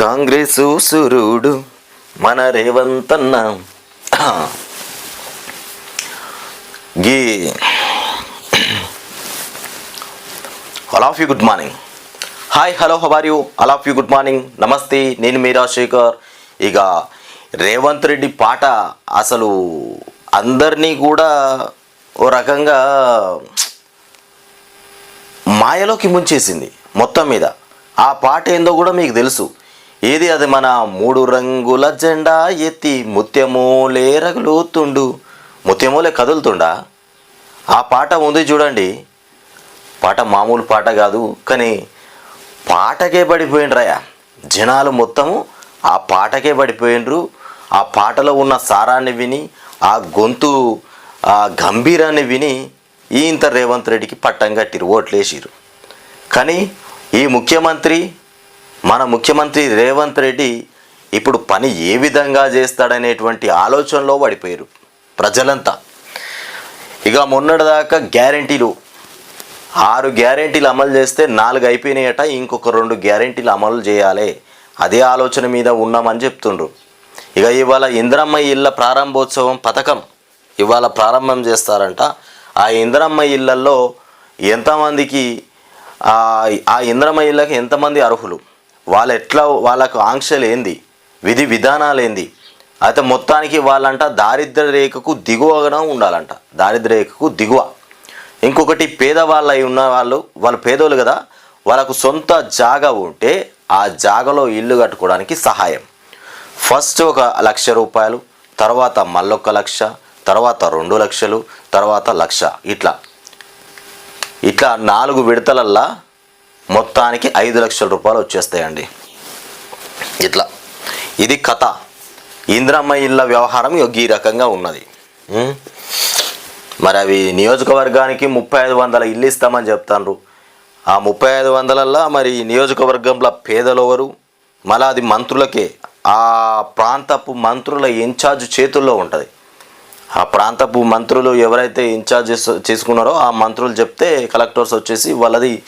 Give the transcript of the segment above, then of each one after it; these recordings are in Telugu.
కాంగ్రెసు సురుడు మన రేవంతన్న. గీ all of you good morning hi hello how are you all of you good morning నమస్తే నేను మీ రాజశేఖర్. ఇక రేవంత్ రెడ్డి పాట అసలు అందరినీ కూడా ఓ రకంగా మాయలోకి ముంచేసింది మొత్తం మీద. ఆ పాట ఏందో కూడా మీకు తెలుసు. ఏది అది మన మూడు రంగుల జెండా ఎత్తి ముత్యమూలే రగులుతుండు. ముత్యమూలే కదులుతుండా? ఆ పాట ఉంది చూడండి. పాట మామూలు పాట కాదు కానీ పాటకే పడిపోయిండ్రయ్యా. జనాలు మొత్తము ఆ పాటకే పడిపోయిండ్రు. ఆ పాటలో ఉన్న సారాన్ని విని ఆ గొంతు ఆ గంభీరాన్ని విని ఈ ఇంత రేవంత్ రెడ్డికి పట్టం కట్టిరు ఓట్లేసిరు. కానీ ఈ ముఖ్యమంత్రి మన ముఖ్యమంత్రి రేవంత్ రెడ్డి ఇప్పుడు పని ఏ విధంగా చేస్తాడనేటువంటి ఆలోచనలో పడిపోయారు ప్రజలంతా. ఇక మొన్నటిదాకా గ్యారంటీలు ఆరు గ్యారెంటీలు అమలు చేస్తే నాలుగు అయిపోయినాయట ఇంకొక రెండు గ్యారెంటీలు అమలు చేయాలి అదే ఆలోచన మీద ఉన్నామని చెప్తుండ్రు. ఇక ఇవాళ ఇంద్రమ్మ ఇళ్ళ ప్రారంభోత్సవం పథకం ఇవాళ ప్రారంభం చేస్తారంట. ఆ ఇంద్రమ్మ ఇళ్ళల్లో ఎంతమందికి ఆ ఆ ఇంద్రమ్మ ఇళ్ళకి ఎంతమంది అర్హులు? వాళ్ళు ఎట్లా వాళ్ళకు ఆంక్షలు ఏంది? విధి విధానాలు ఏంది? అయితే మొత్తానికి వాళ్ళంట దారిద్ర రేఖకు దిగువగా ఉండాలంట. దారిద్ర రేఖకు దిగువ. ఇంకొకటి పేదవాళ్ళు అయి ఉన్న వాళ్ళు వాళ్ళు పేదోళ్ళు కదా వాళ్ళకు సొంత జాగా ఉంటే ఆ జాగలో ఇల్లు కట్టుకోవడానికి సహాయం. ఫస్ట్ ఒక లక్ష రూపాయలు తర్వాత మళ్ళొక్క లక్ష తర్వాత రెండు లక్షలు తర్వాత లక్ష ఇట్లా. ఇట్లా నాలుగు విడతలల్లా మొత్తానికి ఐదు లక్షల రూపాయలు వచ్చేస్తాయండి. ఇట్లా. ఇది కథ. ఇంద్రమ్మ ఇళ్ళ వ్యవహారం యొక్క ఈ రకంగా ఉన్నది. మరి అవి నియోజకవర్గానికి ముప్పై ఐదు వందల ఇల్లు ఇస్తామని చెప్తాండ్రు. ఆ ముప్పై ఐదు వందలల్లో మరి నియోజకవర్గంలో పేదలు ఎవరు మళ్ళీ అది మంత్రులకే. ఆ ప్రాంతపు మంత్రుల ఇన్ఛార్జ్ చేతుల్లో ఉంటుంది. ఆ ప్రాంతపు మంత్రులు ఎవరైతే ఇన్ఛార్జ్ చేసు- చేసుకున్నారో ఆ మంత్రులు చెప్తే కలెక్టర్స్ వచ్చేసి వాళ్ళది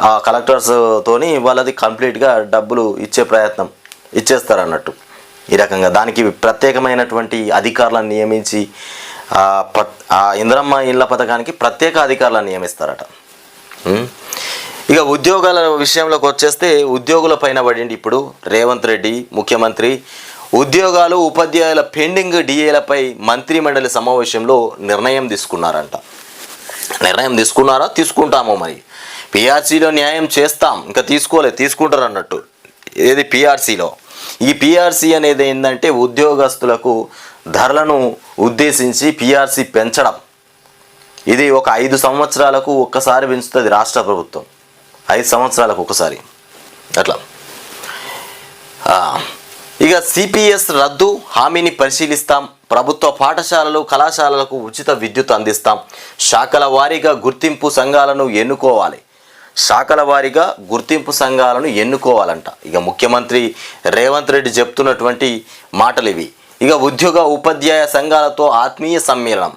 ఆ కలెక్టర్స్ తోని వాళ్ళది కంప్లీట్గా డబ్బులు ఇచ్చే ప్రయత్నం ఇచ్చేస్తారు అన్నట్టు ఈ రకంగా దానికి ప్రత్యేకమైనటువంటి అధికారులను నియమించి ఆ ప- ఇంద్రమ్మ ఇళ్ళ పథకానికి ప్రత్యేక అధికారులను నియమిస్తారట. ఇక ఉద్యోగాల విషయంలోకి వచ్చేస్తే ఉద్యోగుల పైన పడింది ఇప్పుడు రేవంత్ రెడ్డి ముఖ్యమంత్రి. ఉద్యోగాలు ఉపాధ్యాయుల పెండింగ్ డిఏలపై మంత్రిమండలి సమావేశంలో నిర్ణయం తీసుకున్నారంట. నిర్ణయం తీసుకున్నారా? తీసుకుంటామో మరి. పిఆర్సీలో న్యాయం చేస్తాం. ఇంకా తీసుకోలేదు తీసుకుంటారు అన్నట్టు. ఏది పిఆర్సీలో ఈ పిఆర్సీ అనేది ఏంటంటే ఉద్యోగస్తులకు ధరలను ఉద్దేశించి పిఆర్సీ పెంచడం. ఇది ఒక ఐదు సంవత్సరాలకు ఒక్కసారి పెంచుతుంది రాష్ట్ర ప్రభుత్వం. ఐదు సంవత్సరాలకు ఒకసారి. అట్లా. ఇక సిపిఎస్ రద్దు హామీని పరిశీలిస్తాం. ప్రభుత్వ పాఠశాలలు కళాశాలలకు ఉచిత విద్యుత్ అందిస్తాం. శాఖల వారీగా గుర్తింపు సంఘాలను ఎన్నుకోవాలి. శాఖల వారీగా గుర్తింపు సంఘాలను ఎన్నుకోవాలంట. ఇక ముఖ్యమంత్రి రేవంత్ రెడ్డి చెప్తున్నటువంటి మాటలు ఇవి ఇక ఉద్యోగ ఉపాధ్యాయ సంఘాలతో ఆత్మీయ సమ్మేళనం.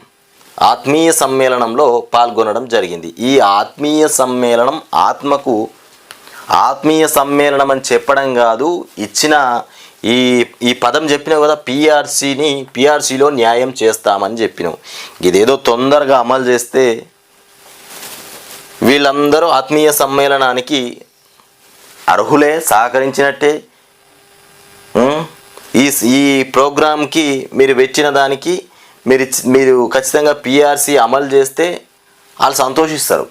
ఆత్మీయ సమ్మేళనంలో పాల్గొనడం జరిగింది. ఈ ఆత్మీయ సమ్మేళనం ఆత్మకు ఆత్మీయ సమ్మేళనం అని చెప్పడం కాదు ఇచ్చిన ఈ ఈ పదం చెప్పినావు కదా పిఆర్సీని పిఆర్సీలో న్యాయం చేస్తామని చెప్పినావు. ఇదేదో తొందరగా అమలు చేస్తే వీళ్ళందరూ ఆత్మీయ సమ్మేళనానికి అర్హులే సహకరించినట్టే. ఈ ఈ ప్రోగ్రామ్కి మీరు వెచ్చిన దానికి మీరు మీరు ఖచ్చితంగా పిఆర్సీ అమలు చేస్తే వాళ్ళు సంతోషిస్తారు.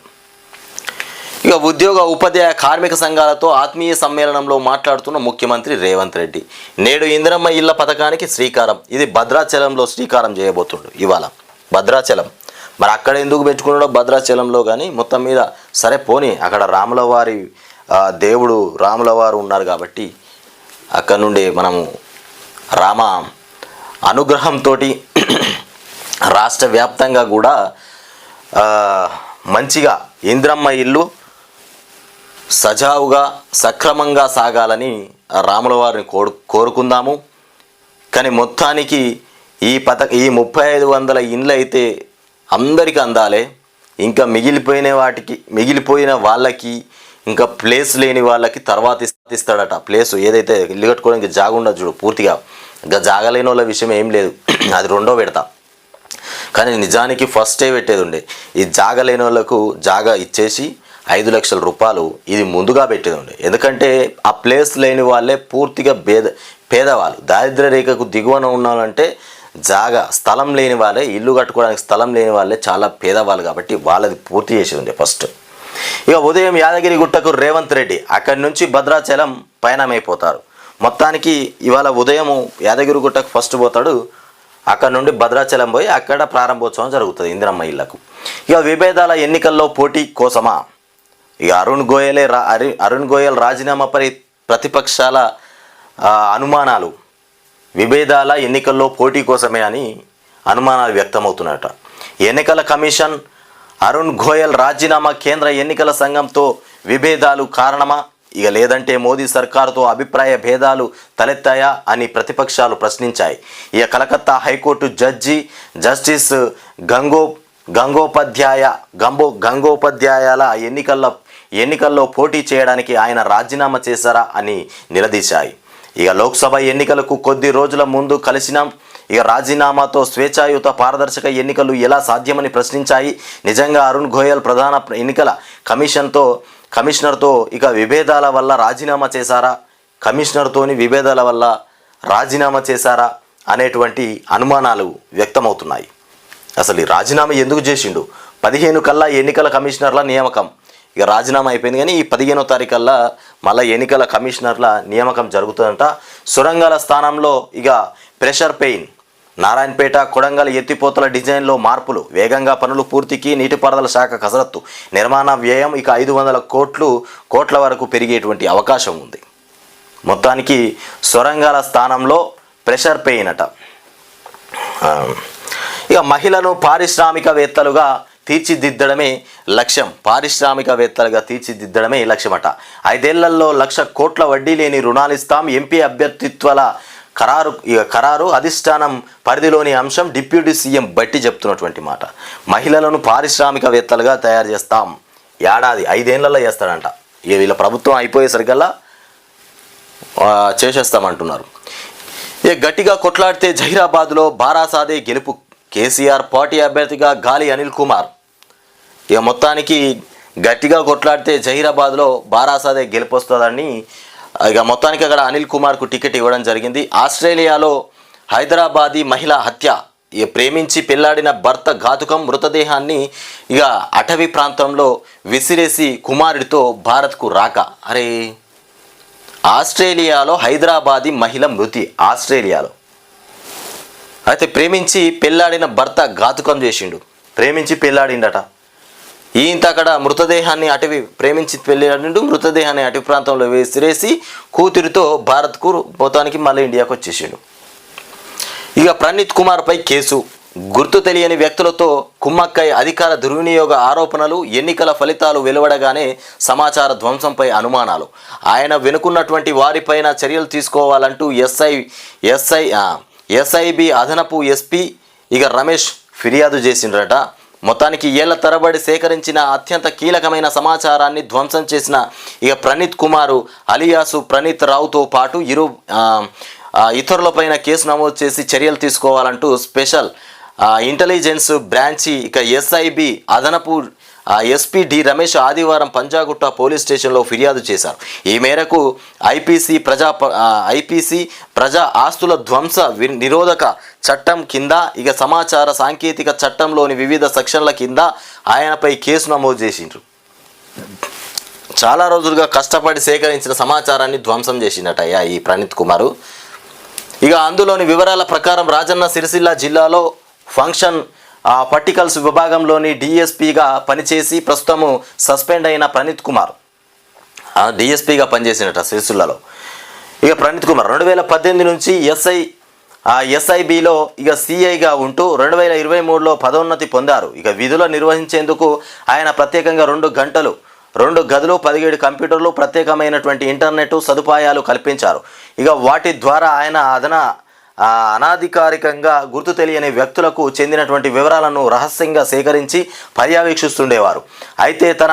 ఇక ఉద్యోగ ఉపాధ్యాయ కార్మిక సంఘాలతో ఆత్మీయ సమ్మేళనంలో మాట్లాడుతున్న ముఖ్యమంత్రి రేవంత్ రెడ్డి. నేడు ఇందిరమ్మ ఇళ్ళ పథకానికి శ్రీకారం. ఇది భద్రాచలంలో శ్రీకారం చేయబోతుండు ఇవాళ. భద్రాచలం. మరి అక్కడ ఎందుకు పెంచుకున్నాడో భద్రాచలంలో కానీ మొత్తం మీద సరే పోనీ అక్కడ రాముల వారి దేవుడు రాముల వారు ఉన్నారు కాబట్టి అక్కడ నుండి మనము రామ అనుగ్రహంతో రాష్ట్ర వ్యాప్తంగా కూడా మంచిగా ఇంద్రమ్మ ఇల్లు సజావుగా సక్రమంగా సాగాలని రాముల వారిని కోరు కోరుకుందాము. కానీ మొత్తానికి ఈ పథ ఈ ముప్పై ఐదు వందల ఇండ్లు అయితే అందరికీ అందాలి. ఇంకా మిగిలిపోయిన వాటికి మిగిలిపోయిన వాళ్ళకి ఇంకా ప్లేస్ లేని వాళ్ళకి తర్వాత ఇస్తా ఇస్తాడట ప్లేస్ ఏదైతే ఇల్లు కట్టుకోవడానికి జాగా ఉండదు చూడు పూర్తిగా. ఇంకా జాగలేని వాళ్ళ విషయం ఏం లేదు. అది రెండో పెడతా. కానీ నిజానికి ఫస్టే పెట్టేది ఉండే. ఈ జాగలేని వాళ్ళకు జాగా ఇచ్చేసి ఐదు లక్షల రూపాయలు ఇది ముందుగా పెట్టేది ఉండే. ఎందుకంటే ఆ ప్లేస్ లేని వాళ్ళే పూర్తిగా పేద పేదవాళ్ళు. దారిద్ర్య రేఖకు దిగువన ఉన్నారంటే జాగా స్థలం లేని వాళ్ళే ఇల్లు కట్టుకోవడానికి స్థలం లేని వాళ్ళే చాలా పేదవాళ్ళు కాబట్టి వాళ్ళది పూర్తి చేసి ఉండే ఫస్ట్. ఇక ఉదయం యాదగిరి గుట్టకు రేవంత్ రెడ్డి అక్కడి నుంచి భద్రాచలం పయనమైపోతారు. మొత్తానికి ఇవాళ ఉదయం యాదగిరి గుట్టకు ఫస్ట్ పోతాడు. అక్కడ నుండి భద్రాచలం పోయి అక్కడ ప్రారంభోత్సవం జరుగుతుంది ఇందిరమ్మ ఇళ్ళకు. ఇక విభేదాల ఎన్నికల్లో పోటీ కోసమా? ఇక అరుణ్ గోయలే రా అరుణ్ గోయల్ రాజీనామాపై ప్రతిపక్షాల అనుమానాలు. విభేదాల ఎన్నికల్లో పోటీ కోసమే అని అనుమానాలు వ్యక్తమవుతున్నాయట. ఎన్నికల కమిషన్ అరుణ్ గోయల్ రాజీనామా కేంద్ర ఎన్నికల సంఘంతో విభేదాలు కారణమా? ఇక లేదంటే మోదీ సర్కారుతో అభిప్రాయ భేదాలు తలెత్తాయా అని ప్రతిపక్షాలు ప్రశ్నించాయి. ఇక Calcutta high court judge justice గంగో Gangopadhyay గంబో గంగోపాధ్యాయాల ఎన్నికల్లో ఎన్నికల్లో పోటీ చేయడానికి ఆయన రాజీనామా చేశారా అని నిలదీశాయి. ఇక లోక్సభ ఎన్నికలకు కొద్ది రోజుల ముందు కలిసినాం. ఇక రాజీనామాతో స్వేచ్ఛాయుత పారదర్శక ఎన్నికలు ఎలా సాధ్యమని ప్రశ్నించాయి. నిజంగా అరుణ్ గోయల్ ప్రధాన ఎన్నికల కమిషన్తో కమిషనర్తో ఇక విభేదాల వల్ల రాజీనామా చేశారా? కమిషనర్తోని విభేదాల వల్ల రాజీనామా చేశారా? అనేటువంటి అనుమానాలు వ్యక్తమవుతున్నాయి. అసలు ఈ రాజీనామా ఎందుకు చేసిండు? పదిహేను కల్లా ఎన్నికల కమిషనర్ల నియామకం. ఇక రాజీనామా అయిపోయింది కానీ ఈ పదిహేనో తారీఖల్లా మళ్ళీ ఎన్నికల కమిషనర్ల నియామకం జరుగుతుందంట. సొరంగాల స్థానంలో ఇక ప్రెషర్ పెయిన్. నారాయణపేట కొడంగల్ ఎత్తిపోతల డిజైన్లో మార్పులు. వేగంగా పనులు పూర్తికి నీటిపారుదల శాఖ కసరత్తు. నిర్మాణ వ్యయం ఇక ఐదు వందల కోట్లు కోట్ల వరకు పెరిగేటువంటి అవకాశం ఉంది. మొత్తానికి సొరంగాల స్థానంలో ప్రెషర్ పెయిన్ అట. ఇక మహిళను పారిశ్రామికవేత్తలుగా తీర్చిదిద్దడమే లక్ష్యం. పారిశ్రామికవేత్తలుగా తీర్చిదిద్దడమే లక్ష్యమట. ఐదేళ్ళలో లక్ష కోట్ల వడ్డీ లేని రుణాలిస్తాం ఎంపీ అభ్యర్థిత్వాల ఖరారు ఖరారు అధిష్టానం పరిధిలోని అంశం డిప్యూటీ సీఎం బట్టి చెప్తున్నటువంటి మాట. మహిళలను పారిశ్రామికవేత్తలుగా తయారు చేస్తాం. ఏడాది ఐదేళ్ళలో చేస్తాడంట. ఇక వీళ్ళ ప్రభుత్వం అయిపోయేసరికల్లా చేసేస్తామంటున్నారు. ఇక గట్టిగా కొట్లాడితే జహీరాబాద్లో బారాసాదే గెలుపు కేసీఆర్ పార్టీ అభ్యర్థిగా గాలి అనిల్ కుమార్. ఇక మొత్తానికి గట్టిగా కొట్లాడితే జహీరాబాద్లో బారాసాదే గెలిపొస్తుందని ఇక మొత్తానికి అక్కడ అనిల్ కుమార్కు టికెట్ ఇవ్వడం జరిగింది. ఆస్ట్రేలియాలో హైదరాబాదీ మహిళ హత్య. ఇక ప్రేమించి పెళ్ళాడిన భర్త ఘాతుకం మృతదేహాన్ని ఇక అటవీ ప్రాంతంలో విసిరేసి కుమారుడితో భారత్కు రాక. అరే ఆస్ట్రేలియాలో హైదరాబాదీ మహిళ మృతి ఆస్ట్రేలియాలో. అయితే ప్రేమించి పెళ్ళాడిన భర్త ఘాతుకం చేసిండు. ప్రేమించి పెళ్ళాడిండట. ఈయంత అక్కడ మృతదేహాన్ని అటవీ ప్రేమించి పెళ్ళాడిండు మృతదేహాన్ని అటవీ ప్రాంతంలో వేసిరేసి కూతురితో భారత్కు మొత్తానికి మళ్ళీ ఇండియాకు వచ్చేసిండు. ఇక ప్రణీత్ కుమార్పై కేసు. గుర్తు తెలియని వ్యక్తులతో కుమ్మక్కై అధికార దుర్వినియోగ ఆరోపణలు ఎన్నికల ఫలితాలు వెలువడగానే సమాచార ధ్వంసంపై అనుమానాలు. ఆయన వెనుకున్నటువంటి వారిపైన చర్యలు తీసుకోవాలంటూ ఎస్ఐ ఎస్ఐ ఎస్ఐబి అదనపు ఎస్పీ ఇక రమేష్ ఫిర్యాదు చేసిండ్రట. మొత్తానికి ఏళ్ళ తరబడి సేకరించిన అత్యంత కీలకమైన సమాచారాన్ని ధ్వంసం చేసిన ఇక ప్రణీత్ కుమారు అలియాసు ప్రణీత్ రావుతో పాటు ఇరు ఇతరులపైన కేసు నమోదు చేసి చర్యలు తీసుకోవాలంటూ స్పెషల్ ఇంటెలిజెన్స్ బ్రాంచి ఇక ఎస్ఐబి అదనపు ఎస్పీ డి రమేష్ ఆదివారం పంజాగుట్ట పోలీస్ స్టేషన్లో ఫిర్యాదు చేశారు. ఈ మేరకు ఐపీసీ ప్రజా ఐపీసీ ప్రజా ఆస్తుల ధ్వంస వి- నిరోధక చట్టం కింద ఇక సమాచార సాంకేతిక చట్టంలోని వివిధ సెక్షన్ల కింద ఆయనపై కేసు నమోదు చేసిండ్రు. చాలా రోజులుగా కష్టపడి సేకరించిన సమాచారాన్ని ధ్వంసం చేసిందటయ్యా ఈ ప్రణీత్ కుమారు. ఇక అందులోని వివరాల ప్రకారం రాజన్న సిరిసిల్ల జిల్లాలో ఫంక్షన్ ఆ, పర్టికల్స్ విభాగంలోని డిఎస్పీగా పనిచేసి ప్రస్తుతము సస్పెండ్ అయిన ప్రణీత్ కుమార్. డిఎస్పీగా పనిచేసినట సిరిసిల్లలో. ఇక ప్రణీత్ కుమార్ రెండు వేల పద్దెనిమిది నుంచి ఎస్ఐ ఆ, ఎస్ఐబిలో ఇక సిఐగా ఉంటూ రెండు వేల ఇరవై మూడులో పదోన్నతి పొందారు. ఇక విధులు నిర్వహించేందుకు ఆయన ప్రత్యేకంగా రెండు గంటలు రెండు గదులు పదిహేడు కంప్యూటర్లు ప్రత్యేకమైనటువంటి ఇంటర్నెట్ సదుపాయాలు కల్పించారు. ఇక వాటి ద్వారా ఆయన అదన అనాధికారికంగా గుర్తు తెలియని వ్యక్తులకు చెందినటువంటి వివరాలను రహస్యంగా సేకరించి పర్యవేక్షిస్తుండేవారు. అయితే తన